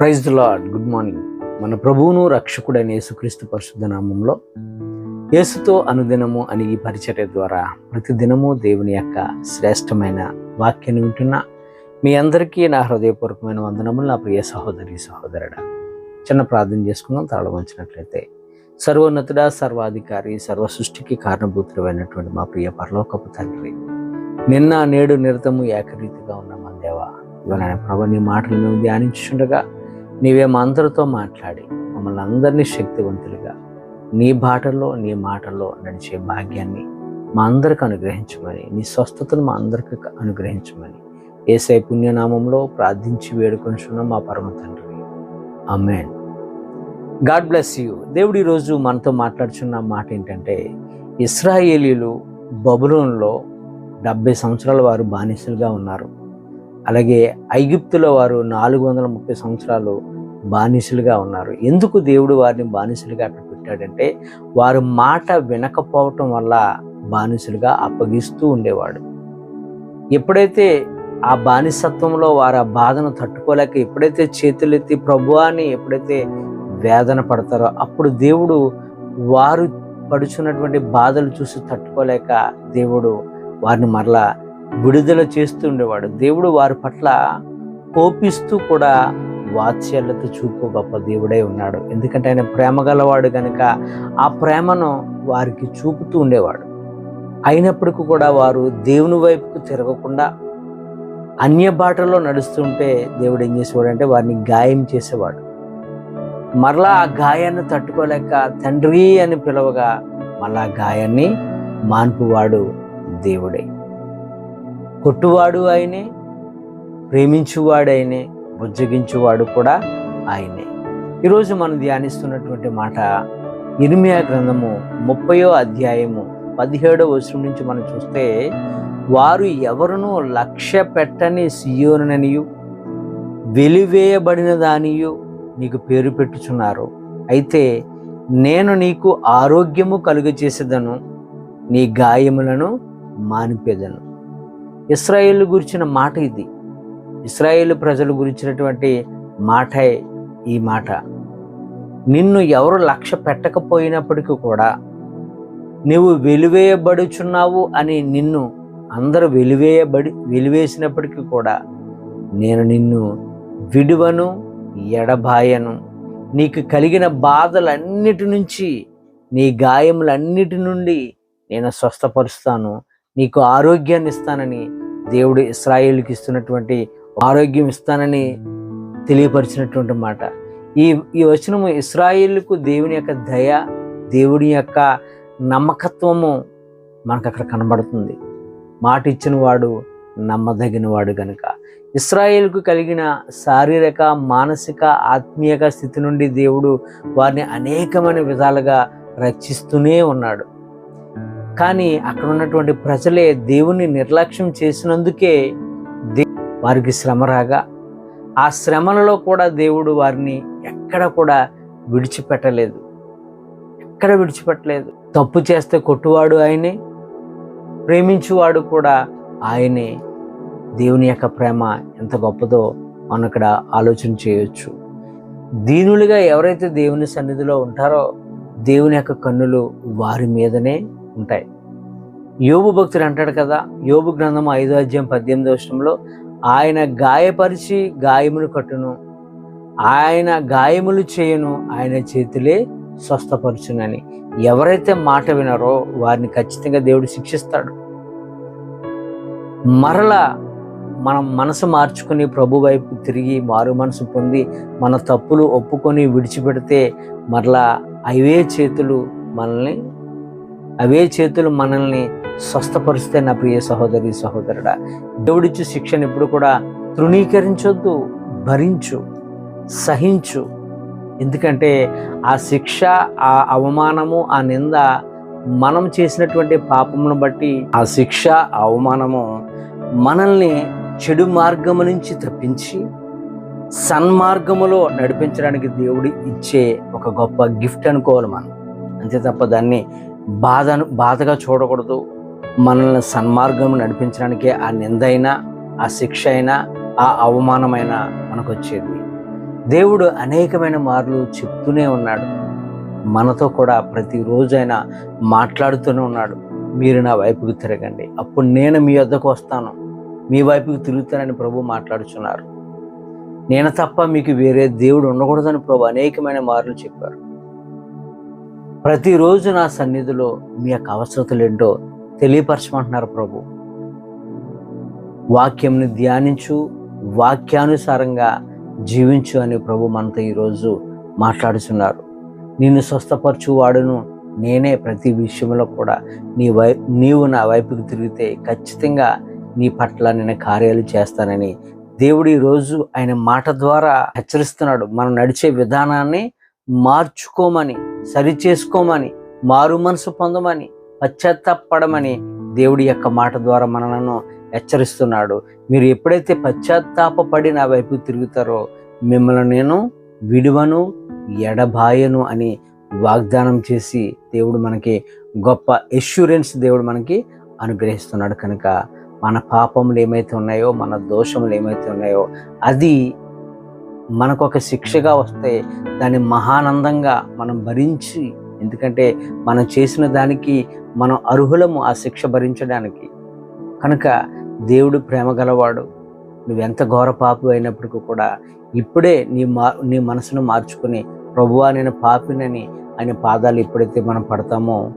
Praise the Lord good morning. మన ప్రభువును రక్షకుడైన యేసుక్రీస్తు పరిశుద్ధ నామంలో యేసుతో అనుదినము అని ఈ పరిచర్య ద్వారా ప్రతిదినము దేవుని యొక్క శ్రేష్టమైన వాక్యాన్ని వింటున్న మీ అందరికీ నా హృదయపూర్వకమైన వందనములు నా ప్రియ సహోదరి సహోదరుడా. చిన్న ప్రార్థన చేసుకుందాం. తాళవంచినట్లయితే సర్వోన్నతుడ సర్వాధికారి సర్వ సృష్టికి కారణభూతుడమైనటువంటి మా ప్రియ పరలోకపు తండ్రి నిన్న నేడు నిరతము ఏకరీతిగా ఉన్న మా దేవ ఇవాళ ప్రభు నీ మాటలు మేము ధ్యానించుండగా నీవే మా అందరితో మాట్లాడి మమ్మల్ని అందరినీ శక్తివంతులుగా నీ బాటలో నీ మాటలో నడిచే భాగ్యాన్ని మా అందరికి అనుగ్రహించమని నీ స్వస్థతను మా అందరికి అనుగ్రహించమని ఏసై పుణ్యనామంలో ప్రార్థించి వేడుకొనిచున్న మా పరమ తండ్రి అమ్మేన్ గాడ్ బ్లెస్ యూ. దేవుడు ఈరోజు మనతో మాట్లాడుచున్న మాట ఏంటంటే ఇస్రాయేలీలు బబులోన్లో డెబ్బై సంవత్సరాల వారు బానిసలుగా ఉన్నారు. అలాగే ఐగుప్తులో వారు నాలుగు వందల ముప్పై సంవత్సరాలు బానిసలుగా ఉన్నారు. ఎందుకు దేవుడు వారిని బానిసలుగా అక్కడ పెట్టాడంటే వారు మాట వినకపోవటం వల్ల బానిసలుగా అప్పగిస్తూ ఉండేవాడు. ఎప్పుడైతే ఆ బానిసత్వంలో వారు ఆ బాధను తట్టుకోలేక ఎప్పుడైతే చేతులెత్తి ప్రభువాని ఎప్పుడైతే వేదన పడతారో అప్పుడు దేవుడు వారు పడుచున్నటువంటి బాధలు చూసి తట్టుకోలేక దేవుడు వారిని మరలా విడుదల చేస్తూ ఉండేవాడు. దేవుడు వారి పట్ల కోపిస్తూ కూడా వాత్సల్యత చూపు గొప్ప దేవుడై ఉన్నాడు. ఎందుకంటే ఆయన ప్రేమ గలవాడు కనుక ఆ ప్రేమను వారికి చూపుతూ ఉండేవాడు. అయినప్పటికీ కూడా వారు దేవుని వైపుకు తిరగకుండా అన్య బాటలో నడుస్తుంటే దేవుడు ఏం చేసేవాడు అంటే వారిని గాయం చేసేవాడు. మరలా ఆ గాయాన్ని తట్టుకోలేక తండ్రి అని పిలవగా మళ్ళా గాయాన్ని మాన్పువాడు దేవుడే. కొట్టువాడు ఆయనే ప్రేమించువాడు ఆయనే బుజ్జగించువాడు కూడా ఆయనే. ఈరోజు మనం ధ్యానిస్తున్నటువంటి మాట ఇర్మియా గ్రంథము ముప్పయో అధ్యాయము పదిహేడో వచనం నుంచి మనం చూస్తే వారు ఎవరునూ లక్ష్య పెట్టని సియోననియు వెలివేయబడిన దానియు నీకు పేరు పెట్టుచున్నారు. అయితే నేను నీకు ఆరోగ్యము కలుగజేసేదను నీ గాయములను మానిపేదను. ఇస్రాయేల్ గురించిన మాట ఇది. ఇస్రాయేల్ ప్రజలు గురించినటువంటి మాటే ఈ మాట. నిన్ను ఎవరు లక్ష్య పెట్టకపోయినప్పటికీ కూడా నువ్వు వెలివేయబడుచున్నావు అని నిన్ను అందరూ వెలివేయబడి వెలివేసినప్పటికీ కూడా నేను నిన్ను విడువను ఎడబాయను. నీకు కలిగిన బాధలన్నిటి నుంచి నీ గాయములన్నిటి నుండి నేను స్వస్థపరుస్తాను. నీకు ఆరోగ్యాన్ని ఇస్తానని దేవుడు ఇస్రాయిల్కి ఇస్తున్నటువంటి ఆరోగ్యం ఇస్తానని తెలియపరిచినటువంటి మాట. ఈ ఈ వచనము ఇస్రాయిల్కు దేవుని యొక్క దయ దేవుని యొక్క నమ్మకత్వము మనకు అక్కడ కనబడుతుంది. మాట ఇచ్చిన వాడు నమ్మదగిన వాడు గనుక. ఇస్రాయేల్కు కలిగిన శారీరక మానసిక ఆత్మీయక స్థితి నుండి దేవుడు వారిని అనేకమైన విధాలుగా రక్షిస్తూనే ఉన్నాడు. కానీ అక్కడ ఉన్నటువంటి ప్రజలే దేవుని నిర్లక్ష్యం చేసినందుకే దే వారికి శ్రమ రాగా ఆ శ్రమలలో కూడా దేవుడు వారిని ఎక్కడ కూడా విడిచిపెట్టలేదు. ఎక్కడ విడిచిపెట్టలేదు. తప్పు చేస్తే కొట్టువాడు ఆయనే ప్రేమించువాడు కూడా ఆయనే. దేవుని యొక్క ప్రేమ ఎంత గొప్పదో మనం ఇక్కడ ఆలోచన చేయొచ్చు. దీనులుగా ఎవరైతే దేవుని సన్నిధిలో ఉంటారో దేవుని యొక్క కన్నులు వారి మీదనే ఉంటాయి. యోబు భక్తుడు అంటాడు కదా యోబు గ్రంథం ఐదో అధ్యాయం పద్దెనిమిదో వర్షంలో ఆయన గాయపరిచి గాయములు కట్టును ఆయన గాయములు చేయను ఆయన చేతులే స్వస్థపరచునని. ఎవరైతే మాట వినారో వారిని ఖచ్చితంగా దేవుడు శిక్షిస్తాడు. మరలా మనం మనసు మార్చుకుని ప్రభు వైపు తిరిగి మారు మనసు పొంది మన తప్పులు ఒప్పుకొని విడిచిపెడితే మరలా అవే చేతులు మనల్ని అవే చేతులు మనల్ని స్వస్థపరిస్తే నా ప్రియ సహోదరి సహోదరుడా. దేవుడిచ్చు శిక్షను ఎప్పుడు కూడా తృణీకరించొద్దు భరించు సహించు. ఎందుకంటే ఆ శిక్ష ఆ అవమానము ఆ నింద మనం చేసినటువంటి పాపమును బట్టి ఆ శిక్ష ఆ అవమానము మనల్ని చెడు మార్గము నుంచి తప్పించి సన్మార్గములో నడిపించడానికి దేవుడు ఇచ్చే ఒక గొప్ప గిఫ్ట్ అనుకోవాలి మనం. అంతే తప్ప దాన్ని బాధను బాధగా చూడకూడదు. మనల్ని సన్మార్గం నడిపించడానికే ఆ నింద అయినా ఆ శిక్ష అయినా ఆ అవమానమైన మనకు వచ్చేది దేవుడు అనేకమైన మార్లు చెప్తూనే ఉన్నాడు. మనతో కూడా ప్రతిరోజైనా మాట్లాడుతూనే ఉన్నాడు. మీరు నా వైపుకు తిరగండి. అప్పుడు నేను మీ వద్దకు వస్తాను. మీ వైపుకు తిరుగుతానని ప్రభు మాట్లాడుచున్నారు. నేను తప్ప మీకు వేరే దేవుడు ఉండకూడదని ప్రభు అనేకమైన మార్లు చెప్పారు. ప్రతిరోజు నా సన్నిధిలో మీ యొక్క అవసరతలు ఏంటో తెలియపరచమంటున్నారు ప్రభు. వాక్యంని ధ్యానించు వాక్యానుసారంగా జీవించు అని ప్రభు మనతో ఈరోజు మాట్లాడుతున్నారు నిన్ను స్వస్థపరచు వాడును నేనే ప్రతి విషయంలో కూడా. నీ వై నీవు నా వైపుకి తిరిగితే ఖచ్చితంగా నీ పట్ల నేను కార్యాలు చేస్తానని దేవుడు ఈరోజు ఆయన మాట ద్వారా హెచ్చరిస్తున్నాడు. మనం నడిచే విధానాన్ని మార్చుకోమని సరి చేసుకోమని మారు మనసు పొందమని పశ్చాత్తాపడమని దేవుడి యొక్క మాట ద్వారా మనలను హెచ్చరిస్తున్నాడు. మీరు ఎప్పుడైతే పశ్చాత్తాపడి నా వైపు తిరుగుతారో మిమ్మల్ని నేను విడువను ఎడబాయను అని వాగ్దానం చేసి దేవుడు మనకి గొప్ప ఎష్యూరెన్స్ దేవుడు మనకి అనుగ్రహిస్తున్నాడు. కనుక మన పాపములు ఏమైతే ఉన్నాయో మన దోషములు ఏమైతే ఉన్నాయో అది మనకు ఒక శిక్షగా వస్తే దాన్ని మహానందంగా మనం భరించి ఎందుకంటే మనం చేసిన దానికి మనం అర్హులము ఆ శిక్ష భరించడానికి. కనుక దేవుడు ప్రేమ గలవాడు. నువ్వెంత ఘోర పాపి అయినప్పటికీ కూడా ఇప్పుడే నీ మా నీ మనసును మార్చుకుని ప్రభువా నేను పాపినని ఆయన పాదాలు ఎప్పుడైతే మనం పడతామో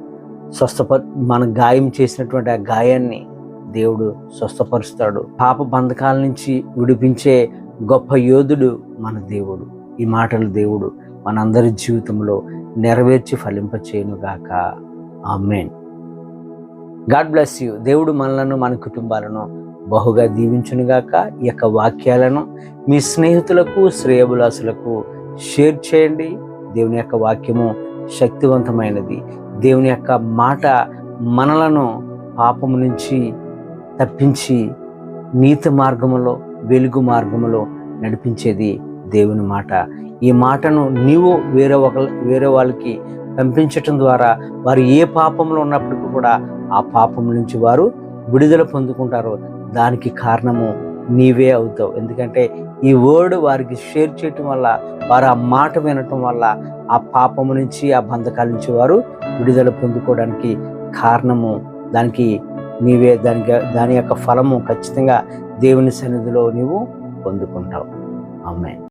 స్వస్థప మన గాయం చేసినటువంటి ఆ గాయాన్ని దేవుడు స్వస్థపరుస్తాడు. పాప బంధకాల నుంచి విడిపించే గొప్ప యోధుడు మన దేవుడు. ఈ మాటలు దేవుడు మనందరి జీవితంలో నెరవేర్చి ఫలింపచేయునుగాక ఆమెన్. God bless you. దేవుడు మనలను మన కుటుంబాలను బహుగా దీవించునుగాక ఈ యొక్క వాక్యాలను మీ స్నేహితులకు శ్రేయబులాసులకు షేర్ చేయండి. దేవుని యొక్క వాక్యము శక్తివంతమైనది. దేవుని యొక్క మాట మనలను పాపము నుంచి తప్పించి నీతి మార్గములో వెలుగు మార్గంలో నడిపించేది దేవుని మాట. ఈ మాటను నీవు వేరే ఒక వేరే వాళ్ళకి పంపించటం ద్వారా వారు ఏ పాపంలో ఉన్నప్పటికీ కూడా ఆ పాపం నుంచి వారు విడుదల పొందుకుంటారో. దానికి కారణము నీవే అవుతావు. ఎందుకంటే ఈ వర్డ్ వారికి షేర్ చేయటం వల్ల వారు ఆ మాట వినటం వల్ల ఆ పాపము నుంచి ఆ బంధకాల నుంచి వారు విడుదల పొందుకోవడానికి కారణము దానికి నీవే దానికి దాని యొక్క ఫలము ఖచ్చితంగా దేవుని సన్నిధిలో నీవు పొందుకుంటావు. ఆమె